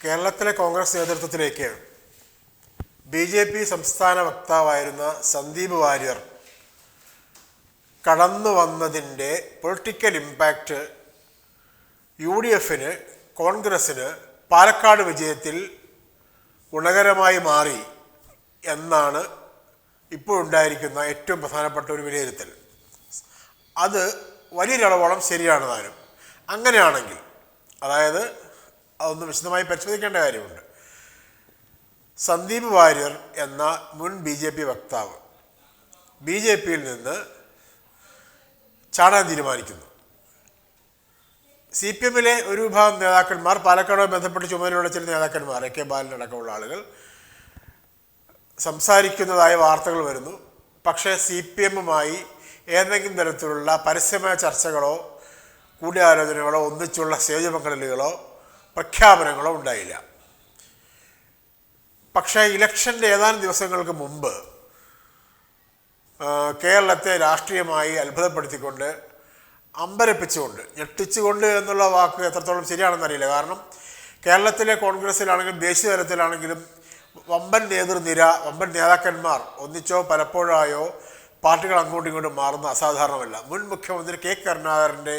കേരളത്തിലെ കോൺഗ്രസ് നേതൃത്വത്തിലേക്ക് B J P സംസ്ഥാന വക്താവായിരുന്ന സന്ദീപ് വാര്യർ കടന്നു വന്നതിന്റെ പൊളിറ്റിക്കൽ ഇമ്പാക്റ്റ് യു ഡി എഫിന് കോൺഗ്രസ്സിന് പാലക്കാട് വിജയത്തിൽ ഗുണകരമായി മാറി എന്നാണ് ഇപ്പോഴുണ്ടായിരിക്കുന്ന ഏറ്റവും പ്രധാനപ്പെട്ട ഒരു വിലയിരുത്തൽ. അത് വലിയൊരളവോളം ശരിയാണ് താനും. അങ്ങനെയാണെങ്കിൽ അതായത് അതൊന്ന് വിശദമായി പരിശോധിക്കേണ്ട കാര്യമുണ്ട്. സന്ദീപ് വാര്യർ എന്ന മുൻ ബി ജെ പി വക്താവ് ബി ജെ പിയിൽ നിന്ന് ചാടാൻ തീരുമാനിക്കുന്നു. സി പി എമ്മിലെ ഒരു വിഭാഗം നേതാക്കന്മാർ പാലക്കാടുമായി ബന്ധപ്പെട്ട് ചുമതലയുള്ള ചില നേതാക്കന്മാർ എ കെ ബാലനടക്കമുള്ള ആളുകൾ സംസാരിക്കുന്നതായ വാർത്തകൾ വരുന്നു. പക്ഷേ സി പി എമ്മുമായി ഏതെങ്കിലും തരത്തിലുള്ള പരസ്യമായ ചർച്ചകളോ കൂടിയാലോചനകളോ ഒന്നിച്ചുള്ള സ്റ്റേജ് പങ്കെടുക്കലുകളോ പ്രഖ്യാപനങ്ങളോ ഉണ്ടായില്ല. പക്ഷേ ഇലക്ഷന്റെ ഏതാനും ദിവസങ്ങൾക്ക് മുമ്പ് കേരളത്തെ രാഷ്ട്രീയമായി അത്ഭുതപ്പെടുത്തിക്കൊണ്ട് അമ്പരപ്പിച്ചുകൊണ്ട് ഞെട്ടിച്ചുകൊണ്ട് എന്നുള്ള വാക്ക് എത്രത്തോളം ശരിയാണെന്നറിയില്ല. കാരണം കേരളത്തിലെ കോൺഗ്രസ്സിലാണെങ്കിലും ദേശീയ തലത്തിലാണെങ്കിലും വമ്പൻ നേതൃനിര വമ്പൻ നേതാക്കന്മാർ ഒന്നിച്ചോ പലപ്പോഴായോ പാർട്ടികൾ അങ്ങോട്ടും ഇങ്ങോട്ടും മാറുന്ന അസാധാരണമല്ല. മുൻ മുഖ്യമന്ത്രി കെ കരുണാകരന്റെ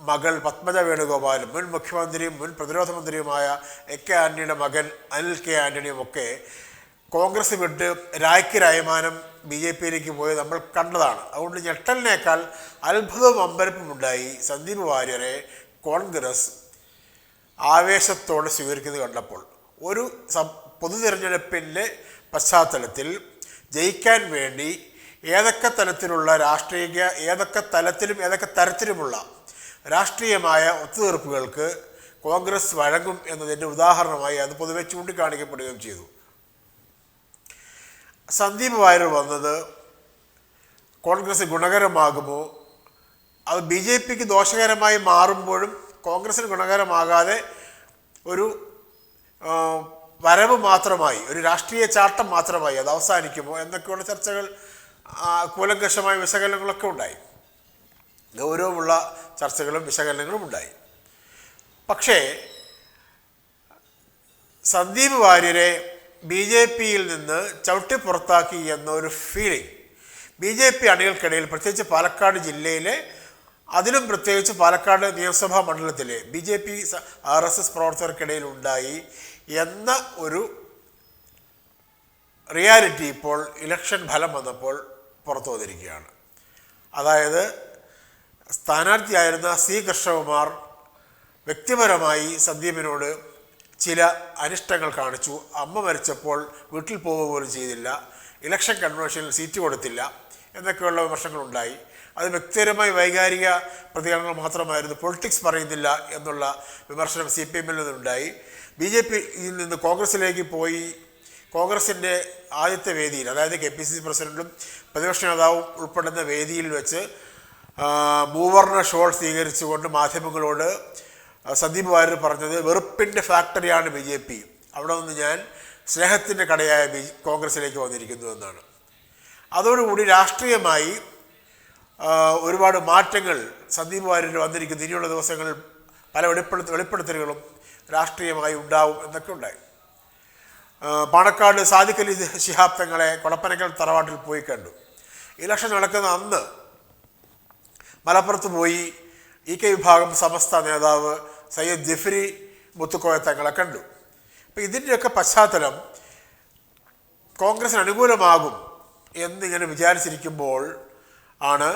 മകൾ പത്മജ വേണുഗോപാലും മുൻ മുഖ്യമന്ത്രിയും മുൻ പ്രതിരോധ മന്ത്രിയുമായ എ കെ ആന്റണിയുടെ മകൻ അനിൽ കെ ആന്റണിയും ഒക്കെ കോൺഗ്രസ് വിട്ട് രായ്ക്ക് രായമാനം ബി ജെ പിയിലേക്ക് പോയി നമ്മൾ കണ്ടതാണ്. അതുകൊണ്ട് ഞെട്ടലിനേക്കാൾ അത്ഭുതവും അമ്പരപ്പുമുണ്ടായി സന്ദീപ് വാര്യരെ കോൺഗ്രസ് ആവേശത്തോടെ സ്വീകരിക്കുന്നത് കണ്ടപ്പോൾ. ഒരു പൊതു തിരഞ്ഞെടുപ്പിന്റെ പശ്ചാത്തലത്തിൽ ജയിക്കാൻ വേണ്ടി ഏതൊക്കെ തലത്തിലുള്ള രാഷ്ട്രീയ ഏതൊക്കെ തലത്തിലും ഏതൊക്കെ തരത്തിലുമുള്ള രാഷ്ട്രീയമായ ഒത്തുതീർപ്പുകൾക്ക് കോൺഗ്രസ് വഴങ്ങും എന്നതിന്റെ ഉദാഹരണമായി അത് പൊതുവെ ചൂണ്ടിക്കാണിക്കപ്പെടുകയും ചെയ്തു. സന്ദീപ് വാര്യർ വന്നത് കോൺഗ്രസ് ഗുണകരമാകുമോ? അത് ബി ജെ പിക്ക് ദോഷകരമായി മാറുമ്പോഴും കോൺഗ്രസ്സിന് ഗുണകരമാകാതെ ഒരു വരവ് മാത്രമായി ഒരു രാഷ്ട്രീയ ചാട്ടം മാത്രമായി അത് അവസാനിക്കുമോ? എന്നൊക്കെയുള്ള ചർച്ചകൾ കൂലങ്കഷമായ വിശകലനങ്ങളൊക്കെ ഉണ്ടായി. ഗൗരവമുള്ള ചർച്ചകളും വിശകലനങ്ങളും ഉണ്ടായി. പക്ഷേ സന്ദീപ് വാര്യരെ ബി ജെ പിയിൽ നിന്ന് ചവിട്ടി പുറത്താക്കി എന്നൊരു ഫീലിംഗ് ബി ജെ പി അണികൾക്കിടയിൽ പ്രത്യേകിച്ച് പാലക്കാട് ജില്ലയിലെ അതിലും പ്രത്യേകിച്ച് പാലക്കാട് നിയമസഭാ മണ്ഡലത്തിലെ B J P R S S പ്രവർത്തകർക്കിടയിൽ ഉണ്ടായി എന്ന ഒരു റിയാലിറ്റി ഇപ്പോൾ ഇലക്ഷൻ ഫലം വന്നപ്പോൾ പുറത്തു വന്നിരിക്കുകയാണ്. അതായത് സ്ഥാനാർത്ഥിയായിരുന്ന സി കൃഷ്ണകുമാർ വ്യക്തിപരമായി സന്ദീപിനോട് ചില അനിഷ്ടങ്ങൾ കാണിച്ചു. അമ്മ മരിച്ചപ്പോൾ വീട്ടിൽ പോവുക പോലും ചെയ്തില്ല. ഇലക്ഷൻ കൺവെൻഷനിൽ സീറ്റ് കൊടുത്തില്ല എന്നൊക്കെയുള്ള വിമർശനങ്ങളുണ്ടായി. അത് വ്യക്തിപരമായി വൈകാരിക പ്രതികരണങ്ങൾ മാത്രമായിരുന്നു. പൊളിറ്റിക്സ് പറയുന്നില്ല എന്നുള്ള വിമർശനം സി പി എമ്മിൽ നിന്നുണ്ടായി. ബി ജെ പിയിൽ നിന്ന് കോൺഗ്രസിലേക്ക് പോയി. കോൺഗ്രസിന്റെ ആദ്യത്തെ വേദിയിൽ അതായത് കെ പി സി സി പ്രസിഡന്റും പ്രതിപക്ഷ നേതാവും ഉൾപ്പെടുന്ന വേദിയിൽ വെച്ച് ആ, മൂവർണ ഷോൾ സ്വീകരിച്ചുകൊണ്ട് മാധ്യമങ്ങളോട് സന്ദീപ് വാര്യർ പറഞ്ഞത് വെറുപ്പിന്റെ ഫാക്ടറിയാണ് ബി ജെ പി. അവിടെ നിന്ന് ഞാൻ സ്നേഹത്തിന്റെ കടയായ ബി കോൺഗ്രസിലേക്ക് വന്നിരിക്കുന്നു എന്നാണ്. അതോടുകൂടി രാഷ്ട്രീയമായി ഒരുപാട് മാറ്റങ്ങൾ സന്ദീപ് വാര്യർ വന്നിരിക്കുന്നു. ഇനിയുള്ള ദിവസങ്ങളിൽ പല വെളിപ്പെടുത്ത വെളിപ്പെടുത്തലുകളും രാഷ്ട്രീയമായി ഉണ്ടാവും എന്നൊക്കെ ഉണ്ടായി. പാണക്കാട് സാദിഖലി ശിഹാബ് തങ്ങളെ കൊടപ്പനക്കൽ തറവാട്ടിൽ പോയി കണ്ടു. ഇലക്ഷൻ നടക്കുന്ന അന്ന് മലപ്പുറത്ത് പോയി ഇ കെ വിഭാഗം സമസ്ത നേതാവ് സയ്യദ് ജഫ്രി മുത്തുക്കോയ തങ്ങളെ കണ്ടു. അപ്പം ഇതിന്റെയൊക്കെ പശ്ചാത്തലം കോൺഗ്രസിന് അനുകൂലമാകും എന്നിങ്ങനെ വിചാരിച്ചിരിക്കുമ്പോൾ ആണ്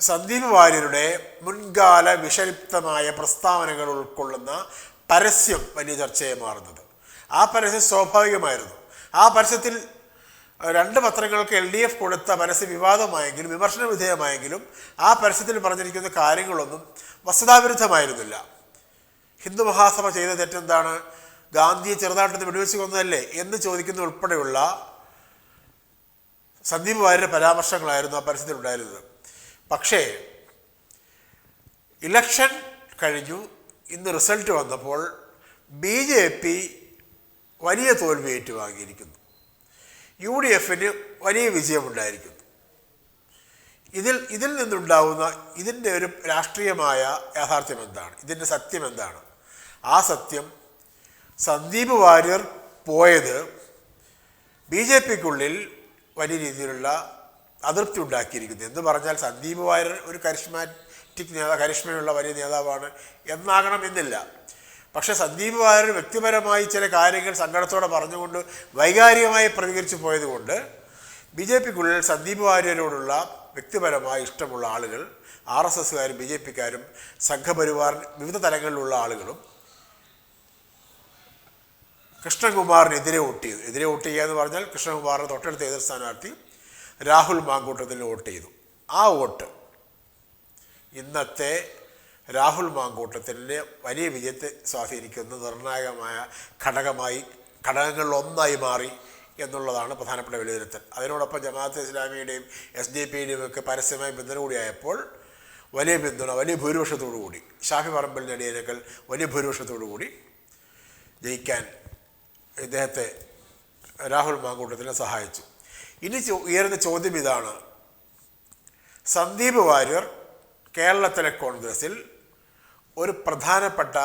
സന്ദീപ് വാര്യരുടെ മുൻകാല വിഷലിപ്തമായ പ്രസ്താവനകൾ ഉൾക്കൊള്ളുന്ന പരസ്യം വലിയ ചർച്ചയായി മാറുന്നത്. ആ പരസ്യം സ്വാഭാവികമായിരുന്നു. ആ പരസ്യത്തിൽ രണ്ട് പത്രങ്ങൾക്ക് എൽ ഡി എഫ് കൊടുത്ത പരസ്യ വിവാദമായെങ്കിലും വിമർശന വിധേയമായെങ്കിലും ആ പരസ്യത്തിൽ പറഞ്ഞിരിക്കുന്ന കാര്യങ്ങളൊന്നും വസ്തുതാവിരുദ്ധമായിരുന്നില്ല. ഹിന്ദു മഹാസഭ ചെയ്ത തെറ്റെന്താണ്? ഗാന്ധിയെ ചെറുതായിട്ടൊന്ന് വെടിവെച്ച് കൊന്നതല്ലേ എന്ന് ചോദിക്കുന്ന ഉൾപ്പെടെയുള്ള സന്ദീപ് വാര്യരുടെ പരാമർശങ്ങളായിരുന്നു ആ പരസ്യത്തിൽ ഉണ്ടായിരുന്നത്. പക്ഷേ ഇലക്ഷൻ കഴിഞ്ഞു. ഇന്ന് റിസൾട്ട് വന്നപ്പോൾ ബി ജെ പി വലിയ തോൽവി ഏറ്റുവാങ്ങിയിരിക്കുന്നു. യു ഡി എഫിന് വലിയ വിജയമുണ്ടായിരിക്കുന്നു. ഇതിൽ ഇതിൽ നിന്നുണ്ടാവുന്ന ഇതിന്റെ ഒരു രാഷ്ട്രീയമായ യാഥാർത്ഥ്യം എന്താണ്? ഇതിന്റെ സത്യം എന്താണ്? ആ സത്യം സന്ദീപ് വാര്യർ പോയത് ബി ജെ പിക്കുള്ളിൽ വലിയ രീതിയിലുള്ള അതൃപ്തി ഉണ്ടാക്കിയിരിക്കുന്നു. എന്ന് പറഞ്ഞാൽ സന്ദീപ് വാര്യർ ഒരു കരിഷ്മാറ്റിക് നേതാ കരിഷ്മയുള്ള വലിയ നേതാവാണ് എന്നാകണമെന്നില്ല പക്ഷെ സന്ദീപ് വാര്യർ വ്യക്തിപരമായി ചില കാര്യങ്ങൾ സങ്കടത്തോടെ പറഞ്ഞുകൊണ്ട് വൈകാരികമായി പ്രതികരിച്ചു പോയതുകൊണ്ട് ബി ജെ പിക്കുള്ളിൽ സന്ദീപ് വാര്യരോടുള്ള വ്യക്തിപരമായി ഇഷ്ടമുള്ള ആളുകൾ ആർ എസ് എസ്സുകാരും ബി ജെ പിക്കാരും സംഘപരിവാർ വിവിധ തലങ്ങളിലുള്ള ആളുകളും കൃഷ്ണകുമാറിനെതിരെ വോട്ട് ചെയ്തു. എതിരെ വോട്ട് ചെയ്യുക എന്ന് പറഞ്ഞാൽ കൃഷ്ണകുമാറിന് തൊട്ടടുത്ത എതിർ സ്ഥാനാർത്ഥി രാഹുൽ മാങ്കൂട്ടത്തിന് വോട്ട് ചെയ്തു. ആ വോട്ട് ഇന്നത്തെ രാഹുൽ മാങ്കൂട്ടത്തിന്റെ വലിയ വിജയത്തെ സ്വാധീനിക്കുന്ന നിർണായകമായ ഘടകമായി ഘടകങ്ങളിലൊന്നായി മാറി എന്നുള്ളതാണ് പ്രധാനപ്പെട്ട വിലയിരുത്തൽ. അതിനോടൊപ്പം ജമാഅത്ത് ഇസ്ലാമിയുടെയും എസ് ഡി പിയുടെയും ഒക്കെ പരസ്യമായ പിന്തുണ കൂടിയായപ്പോൾ വലിയ പിന്തുണ വലിയ ഭൂരിപക്ഷത്തോടു കൂടി ഷാഫി പറമ്പിൽ നേടിയതിനേക്കാൾ വലിയ ഭൂരിപക്ഷത്തോടു കൂടി ജയിക്കാൻ ഇദ്ദേഹത്തെ രാഹുൽ മാങ്കൂട്ടത്തിനെ സഹായിച്ചു. ഇനി ഉയരുന്ന ചോദ്യം ഇതാണ്. സന്ദീപ് വാര്യർ കേരളത്തിലെ കോൺഗ്രസിൽ ഒരു പ്രധാനപ്പെട്ട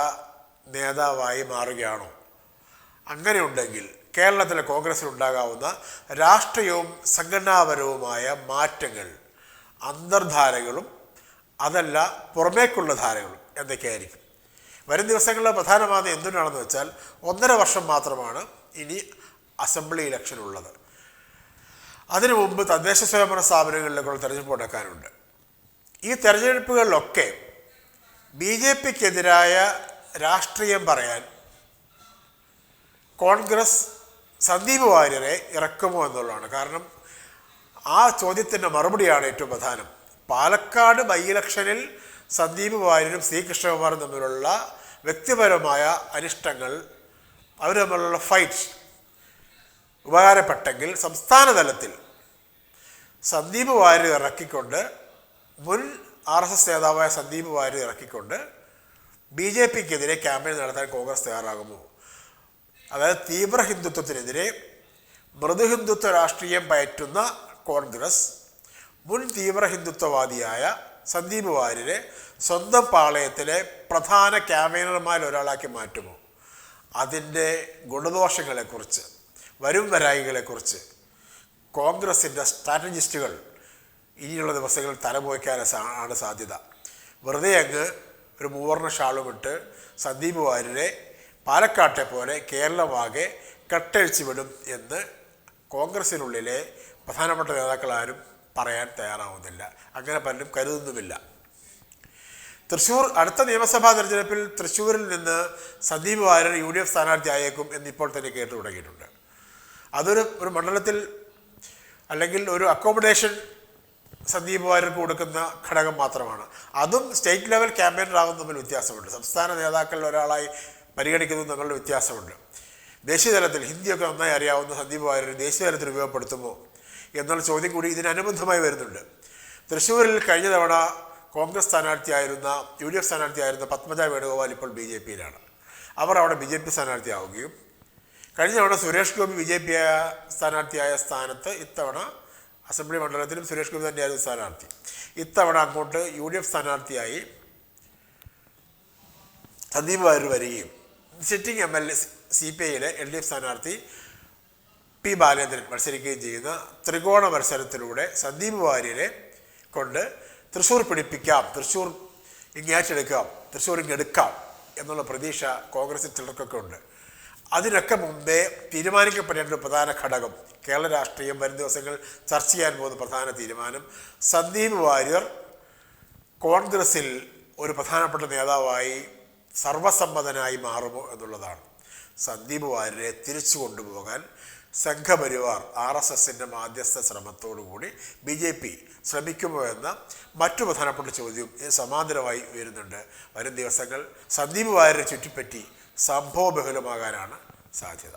നേതാവായി മാറുകയാണോ? അങ്ങനെയുണ്ടെങ്കിൽ കേരളത്തിലെ കോൺഗ്രസ്സിൽ ഉണ്ടാകാവുന്ന രാഷ്ട്രീയവും സംഘടനാപരവുമായ മാറ്റങ്ങൾ അന്തർധാരകളും അതല്ല പുറമേക്കുള്ള ധാരകളും എന്തൊക്കെയായിരിക്കും? വരും ദിവസങ്ങളിലെ പ്രധാനമായത് എന്തിനാണെന്ന് വെച്ചാൽ ഒന്നര വർഷം മാത്രമാണ് ഇനി അസംബ്ലി ഇലക്ഷൻ ഉള്ളത്. അതിനു മുമ്പ് തദ്ദേശ സ്വയംഭരണ സ്ഥാപനങ്ങളിലേക്കുള്ള തെരഞ്ഞെടുപ്പ് നടക്കാനുണ്ട്. ഈ തെരഞ്ഞെടുപ്പുകളിലൊക്കെ ബി ജെ പിക്കെതിരായ രാഷ്ട്രീയം പറയാൻ കോൺഗ്രസ് സന്ദീപ് വാര്യരെ ഇറക്കുമോ എന്നുള്ളതാണ്. കാരണം ആ ചോദ്യത്തിന്റെ മറുപടിയാണ് ഏറ്റവും പ്രധാനം. പാലക്കാട് ബൈ ഇലക്ഷനിൽ സന്ദീപ് വാര്യരും സി കൃഷ്ണകുമാറും തമ്മിലുള്ള വ്യക്തിപരമായ അനിഷ്ടങ്ങൾ അവർ തമ്മിലുള്ള ഫൈറ്റ് ഉപകാരപ്പെട്ടെങ്കിൽ സംസ്ഥാന തലത്തിൽ സന്ദീപ് വാര്യർ ഇറക്കിക്കൊണ്ട് മുൻ ആർ എസ് എസ് നേതാവായ സന്ദീപ് വാര്യർ ഇറക്കിക്കൊണ്ട് ബി ജെ പിക്കെതിരെ ക്യാമ്പയിൻ നടത്താൻ കോൺഗ്രസ് തയ്യാറാകുമോ അതായത് തീവ്ര ഹിന്ദുത്വത്തിനെതിരെ മൃദു ഹിന്ദുത്വ രാഷ്ട്രീയം പയറ്റുന്ന കോൺഗ്രസ് മുൻ തീവ്ര ഹിന്ദുത്വവാദിയായ സന്ദീപ് വാര്യരെ സ്വന്തം പാളയത്തിലെ പ്രധാന ക്യാമ്പയിനർമാരിൽ ഒരാളാക്കി മാറ്റുമോ? അതിന്റെ ഗുണദോഷങ്ങളെക്കുറിച്ച് വരും വരായികളെക്കുറിച്ച് കോൺഗ്രസിന്റെ സ്ട്രാറ്റജിസ്റ്റുകൾ ഇനിയുള്ള ദിവസങ്ങളിൽ തലപോയ്ക്കാൻ ആണ് സാധ്യത. വെറുതെ അങ്ങ് ഒരു മൂവർണ ഷാളുമിട്ട് സന്ദീപ് വാര്യരെ പാലക്കാട്ടെ പോലെ കേരളമാകെ കട്ടഴിച്ചു വിടും എന്ന് കോൺഗ്രസിനുള്ളിലെ പ്രധാനപ്പെട്ട നേതാക്കളാരും പറയാൻ തയ്യാറാവുന്നില്ല. അങ്ങനെ പലരും കരുതുന്നുമില്ല. തൃശ്ശൂർ അടുത്ത നിയമസഭാ തെരഞ്ഞെടുപ്പിൽ തൃശ്ശൂരിൽ നിന്ന് Sandeep Warrier U D F സ്ഥാനാർത്ഥിയായേക്കും എന്നിപ്പോൾ തന്നെ കേട്ടു തുടങ്ങിയിട്ടുണ്ട്. അതൊരു ഒരു മണ്ഡലത്തിൽ അല്ലെങ്കിൽ ഒരു അക്കോമഡേഷൻ സന്ദീപ് വാര്യർക്ക് കൊടുക്കുന്ന ഘടകം മാത്രമാണ്. അതും സ്റ്റേറ്റ് ലെവൽ ക്യാമ്പയിനറാകും തമ്മിൽ വ്യത്യാസമുണ്ട്. സംസ്ഥാന നേതാക്കളിൽ ഒരാളായി പരിഗണിക്കുന്നത് തമ്മിലുള്ള വ്യത്യാസമുണ്ട്. ദേശീയ തലത്തിൽ ഹിന്ദിയൊക്കെ നന്നായി അറിയാവുന്ന സന്ദീപ് വാര്യർ ദേശീയ തലത്തിൽ ഉപയോഗപ്പെടുത്തുമോ എന്നുള്ള ചോദ്യം കൂടി ഇതിനനുബന്ധമായി വരുന്നുണ്ട്. തൃശ്ശൂരിൽ കഴിഞ്ഞ തവണ കോൺഗ്രസ് സ്ഥാനാർത്ഥിയായിരുന്ന യു ഡി എഫ് സ്ഥാനാർത്ഥിയായിരുന്ന പത്മജ വേണുഗോപാൽ ഇപ്പോൾ ബി ജെ പിയിലാണ്. അവർ അവിടെ ബി ജെ പി സ്ഥാനാർത്ഥിയാവുകയും കഴിഞ്ഞ തവണ Suresh Gopi B J P സ്ഥാനാർത്ഥിയായ സ്ഥാനത്ത് ഇത്തവണ അസംബ്ലി മണ്ഡലത്തിലും സുരേഷ് ഗോപി തന്നെയായിരുന്നു സ്ഥാനാർത്ഥി. ഇത്തവണ അങ്ങോട്ട് യു ഡി എഫ് സ്ഥാനാർത്ഥിയായി സന്ദീപ് വാര്യർ വരികയും sitting M L A C P ഐയിലെ L D F സ്ഥാനാർത്ഥി പി ബാലേന്ദ്രൻ മത്സരിക്കുകയും ചെയ്യുന്ന ത്രികോണ മത്സരത്തിലൂടെ സന്ദീപ് വാര്യരെ കൊണ്ട് തൃശ്ശൂർ പിടിപ്പിക്കാം തൃശ്ശൂർ ഇങ്ങേറ്റെടുക്കാം തൃശ്ശൂർ ഇങ്ങെടുക്കാം എന്നുള്ള പ്രതീക്ഷ കോൺഗ്രസ് ചിലർക്കൊക്കെ ഉണ്ട്. അതിനൊക്കെ മുമ്പേ തീരുമാനിക്കപ്പെടേണ്ട ഒരു പ്രധാന ഘടകം കേരള രാഷ്ട്രീയം വരും ദിവസങ്ങൾ ചർച്ച ചെയ്യാൻ പോകുന്ന പ്രധാന തീരുമാനം സന്ദീപ് വാര്യർ കോൺഗ്രസിൽ ഒരു പ്രധാനപ്പെട്ട നേതാവായി സർവസമ്മതനായി മാറുമോ എന്നുള്ളതാണ്. സന്ദീപ് വാര്യരെ തിരിച്ചു കൊണ്ടുപോകാൻ സംഘപരിവാർ ആർ എസ് എസിന്റെ മാധ്യസ്ഥ ശ്രമത്തോടുകൂടി ബി ജെ പി ശ്രമിക്കുമോ എന്ന മറ്റു പ്രധാനപ്പെട്ട ചോദ്യം സമാന്തരമായി വരുന്നുണ്ട് വരും ദിവസങ്ങൾ സന്ദീപ് വാര്യരെ ചുറ്റിപ്പറ്റി സംഭവബഹുലമാകാനാണ് സാധ്യത.